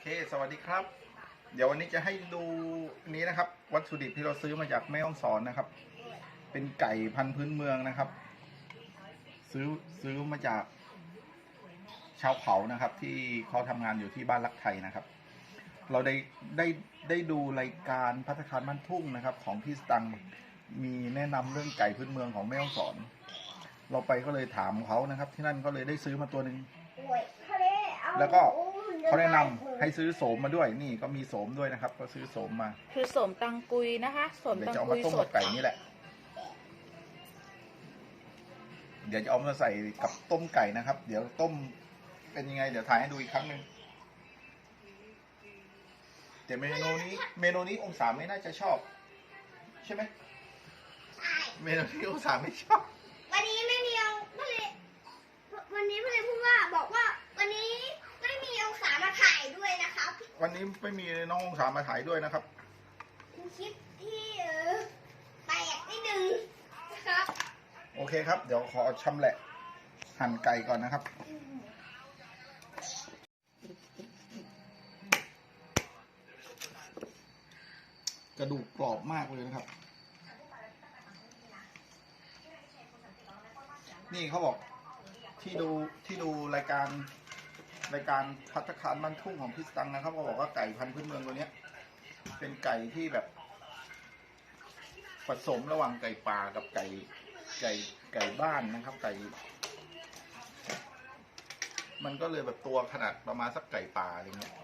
เค สวัสดีครับ เดี๋ยววันนี้จะให้ดูนี้นะครับ วัตถุดิบที่เราซื้อมาจากแม่ฮ่องสอนนะครับ เป็นไก่พันธุ์พื้นเมืองนะครับ ซื้อซื้อมาจากชาวเขานะครับ ที่เขาทำงานอยู่ที่บ้านรักไทยนะครับ เราได้ได้ได้ดูรายการพัฒคารบ้านทุ่งนะครับ ของพี่สตังค์มีแนะนำเรื่องไก่พื้นเมืองของแม่ฮ่องสอน เราไปก็เลยถามเขานะครับ ที่นั่นก็เลยได้ซื้อมาตัวหนึ่งแล้วก็ เขาแนะนำให้ซื้อโสมมาด้วย นี่ก็มีโสมด้วยนะครับ ก็ซื้อโสมมาคือสมตังกุยนะคะสมเดี๋ยวตังจะเอากุมายต้มสกัดบไก่นี่แหละ เดี๋ยวจะเอามาใส่กับต้มไก่นะครับ เดี๋ยวต้มเป็นยังไง เดี๋ยวถ่ายให้ดูอีกครั้งหนึ่งแต่เมนูนี้ เมนูนี้องศาไม่น่าจะชอบ ใช่ไหมเมนูนี้องศาไม่ชอบ วันนี้ไม่มีองพ่อเลยวันนี้พ่อเลยพูดว่าบอกว่าวันนี้ไม่มีองศามาถ่ายด้วยนะครับ วันนี้ไม่มีน้ององศามาถ่ายด้วยนะครับเป็นคลิปที่เออแปลกนิดนึงนะครับ โอเคครับ เดี๋ยวขอชำแหละ หั่นไก่ก่อนนะครับ กระดูกกรอบมากเลยนะครับ นี่เขาบอกที่ดูที่ดูรายการ ในการพัฒคารบ้านทุ่งของพิสตังนะครับเขาบอกว่าไก่พันธุ์พื้นเมืองตัวเนี้ย เป็นไก่ที่แบบ ผสมระหว่างไก่ป่ากับไก่ไก่ไก่บ้านนะครับ ไก่ มันก็เลยแบบตัวขนาดประมาณสักไก่ป่าอะไรเงี้ย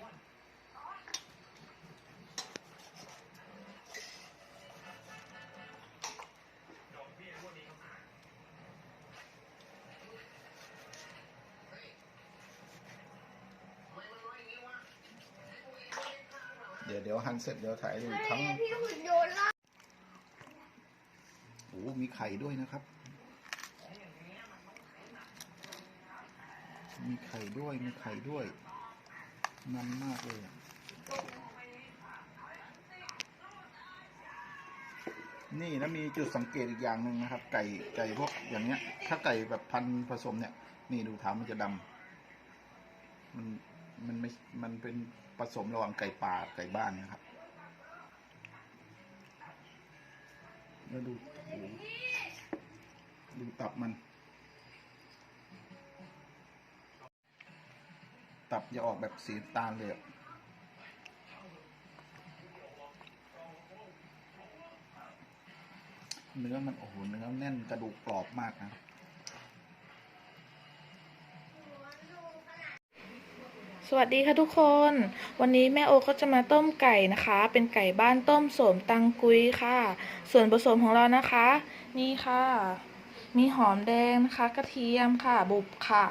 เดี๋ยวเดี๋ยวหั่นเสร็จเดี๋ยวถ่ายให้ดูอีกครั้งพี่หุ่นโดนล่าโอ้มีไข่ด้วยนะครับ มีไข่ด้วย มีไข่ด้วยมันมากเลยอะนี่นะมีจุดสังเกตอีกอย่างหนึ่งนะครับ ไก่ไก่พวกอย่างเนี้ย ถ้าไก่แบบพันธุ์ผสมเนี่ย นี่ดูเท้ามันจะดำมันมันไม่มันเป็น ผสมระหว่างไก่ป่าไก่บ้านนะครับแล้วดูโอ้ดูตับมัน ตับจะออกแบบสีตาลเลยอเนื้อมันโอ้โหเนื้อแน่นกระดูกกรอบมากนะ สวัสดีค่ะทุกคน วันนี้แม่โอก็จะมาต้มไก่นะคะ เป็นไก่บ้านต้มโสมตังกุยค่ะ ส่วนผสมของเรานะคะ นี่ค่ะ มีหอมแดงนะคะ กระเทียมค่ะ บุบค่ะ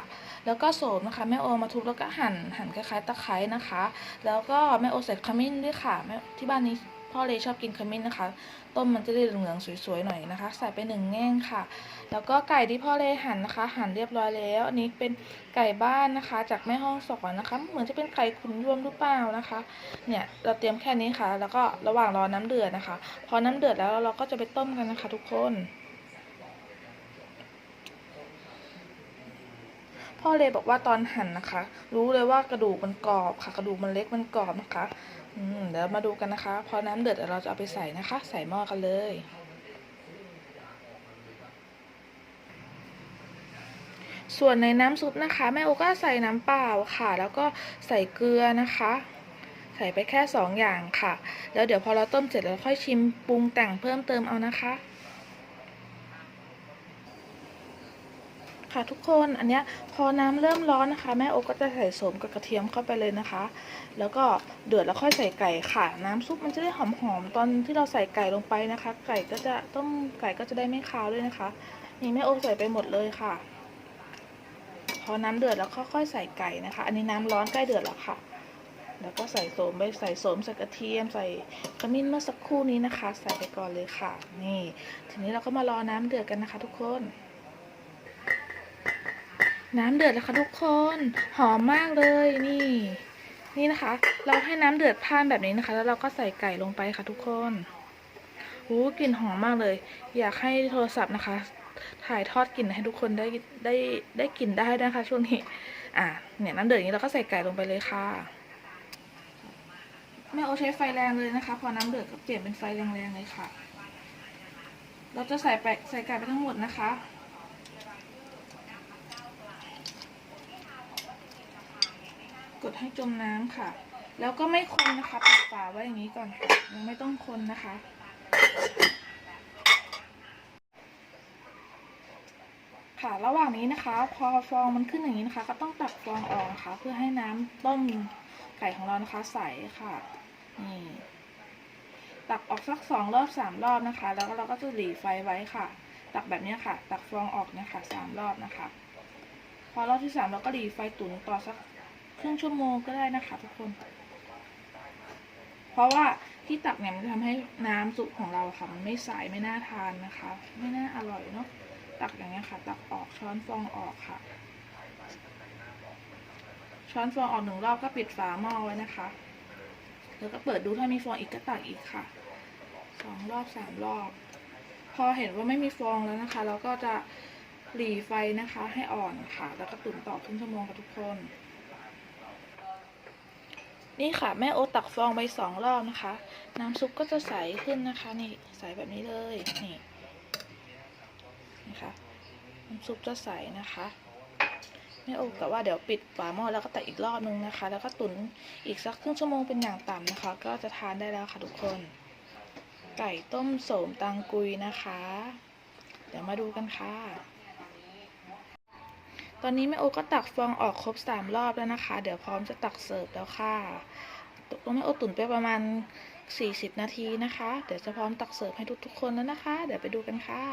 แล้วก็โสมนะคะแม่โอมาทุบแล้วก็หั่นหั่นคล้ายๆตะไคร้นะคะ แล้วก็แม่โอใส่ขมิ้นด้วยค่ะแม่ที่บ้านนี้ พ่อเลยชอบกินขมิ้นนะคะ ต้มมันจะได้เหลืองๆสวยๆหน่อยนะคะ ใส่ไปหนึ่งแง่งค่ะ แล้วก็ไก่ที่พ่อเลยหั่นนะคะ หั่นเรียบร้อยแล้ว อันนี้เป็นไก่บ้านนะคะ จากแม่ห้องสอนนะคะ เหมือนจะเป็นไก่ขุนยวมหรือเปล่านะคะ เนี่ยเราเตรียมแค่นี้ค่ะ แล้วก็ระหว่างรอน้ำเดือดนะคะ พอน้ำเดือดแล้วเราก็จะไปต้มกันนะคะ ทุกคนพ่อเลยบอกว่าตอนหั่นนะคะ รู้เลยว่ากระดูกมันกรอบค่ะ กระดูกมันเล็กมันกรอบนะคะ อืมเดี๋ยวมาดูกันนะคะ พอน้ำเดือดเดี๋ยวเราจะเอาไปใส่นะคะ ใส่หม้อกันเลย ส่วนในน้ำซุปนะคะ แม่โอก็ใส่น้ำเปล่าค่ะ แล้วก็ใส่เกลือนะคะ ใส่ไปแค่สองอย่างค่ะ แล้วเดี๋ยวพอเราต้มเสร็จเราค่อยชิมปรุงแต่งเพิ่มเติมเอานะคะ ค่ะทุกคนอันเนี้ยพอน้ำเริ่มร้อนนะคะ แม่โอ๊กก็จะใส่โสมกับกระเทียมเข้าไปเลยนะคะ แล้วก็เดือดแล้วค่อยใส่ไก่ค่ะ น้ำซุปมันจะได้หอมๆตอนที่เราใส่ไก่ลงไปนะคะ ไก่ก็จะต้มไก่ก็จะได้ไม่คาวด้วยนะคะนี่แม่โอ๊กใส่ไปหมดเลยค่ะ พอน้ำเดือดแล้วค่อยๆใส่ไก่นะคะ อันนี้น้ำร้อนใกล้เดือดแล้วค่ะ แล้วก็ใส่โสมไปใส่โสมใส่กระเทียมใส่ขมิ้นเมื่อสักครู่นี้นะคะ ใส่ไปก่อนเลยค่ะ นี่ ทีนี้เราก็มารอน้ำเดือดกันนะคะ ทุกคน น้ำเดือดแล้วค่ะทุกคน หอมมากเลยนี่ นี่นะคะ เราให้น้ำเดือดพานแบบนี้นะคะ แล้วเราก็ใส่ไก่ลงไปค่ะทุกคนอู้กลิ่นหอมมากเลย อยากให้โทรศัพท์นะคะ ถ่ายทอดกลิ่นให้ทุกคนได้ได้ได้กลิ่นได้นะคะ ช่วงนี้ อะเนี่ยน้ำเดือดอย่างนี้เราก็ใส่ไก่ลงไปเลยค่ะแม่โอใช้ไฟแรงเลยนะคะ พอน้ำเดือดก็เปลี่ยนเป็นไฟแรงๆเลยค่ะ เราจะใส่ไปใส่ไก่ไปทั้งหมดนะคะ กด ให้จมน้ำค่ะ แล้วก็ไม่คนนะคะปิดฝาไว้อย่างนี้ก่อนยังไม่ต้องคนนะคะ ค่ะระหว่างนี้นะคะ พอฟองมันขึ้นอย่างนี้นะคะ ก็ต้องตักฟองออกนะคะเพื่อให้น้ำต้มไก่ของเรานะคะใสค่ะนี่ตักออกสักสองรอบสามรอบนะคะ แล้วก็เราก็จะหลีไฟไว้ค่ะ ตักแบบนี้ค่ะ ตักฟองออกเนี่ยค่ะสามรอบนะคะ พอรอบที่สามเราก็หลีไฟตุ๋นต่อสัก ครึ่งชั่วโมงก็ได้นะคะทุกคน เพราะว่าที่ตักเนี่ยมันจะทำให้น้ำซุปของเราค่ะมันไม่ใสไม่น่าทานนะคะ ไม่น่าอร่อยเนาะตักอย่างเงี้ยค่ะ ตักออกช้อนฟองออกค่ะ ช้อนฟองออกหนึ่งรอบก็ปิดฝาหม้อไว้นะคะ แล้วก็เปิดดูถ้ามีฟองอีกก็ตักอีกค่ะสองรอบสามรอบ พอเห็นว่าไม่มีฟองแล้วนะคะ เราก็จะหลีไฟนะคะ ให้อ่อนค่ะ แล้วก็ตุ๋นต่อครึ่งชั่วโมงค่ะทุกคน นี่ค่ะ แม่โอตตักฟองไปสองรอบนะคะ น้ำซุปก็จะใสขึ้นนะคะ นี่ใสแบบนี้เลยนี่นะคะน้ำซุปจะใสนะคะแม่โอกะว่าเดี๋ยวปิดฝาหม้อแล้วก็ตักอีกรอบนึงนะคะ แล้วก็ตุ๋นอีกสักครึ่งชั่วโมงเป็นอย่างต่ำนะคะ ก็จะทานได้แล้วค่ะทุกคน ไก่ต้มโสมตังกุยนะคะ เดี๋ยวมาดูกันค่ะ ตอนนี้แม่โอก็ตักฟองออกครบสามรอบแล้วนะคะ เดี๋ยวพร้อมจะตักเสิร์ฟแล้วค่ะตัวแม่โอตุ๋นไปประมาณ 40 นาทีนะคะ เดี๋ยวจะพร้อมตักเสิร์ฟให้ทุกๆคนแล้วนะคะ เดี๋ยวไปดูกันค่ะ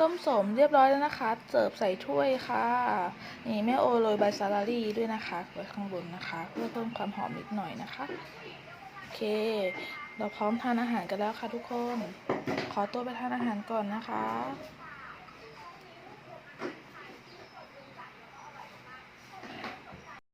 ต้มสมเรียบร้อยแล้วนะคะ เสิร์ฟใส่ถ้วยค่ะ นี่แม่โอโรยใบซาลารี่ด้วยนะคะไว้ข้างบนนะคะ เพื่อเพิ่มความหอมนิดหน่อยนะคะ เค เราพร้อมทานอาหารกันแล้วค่ะทุกคน ขอตัวไปทานอาหารก่อนนะคะ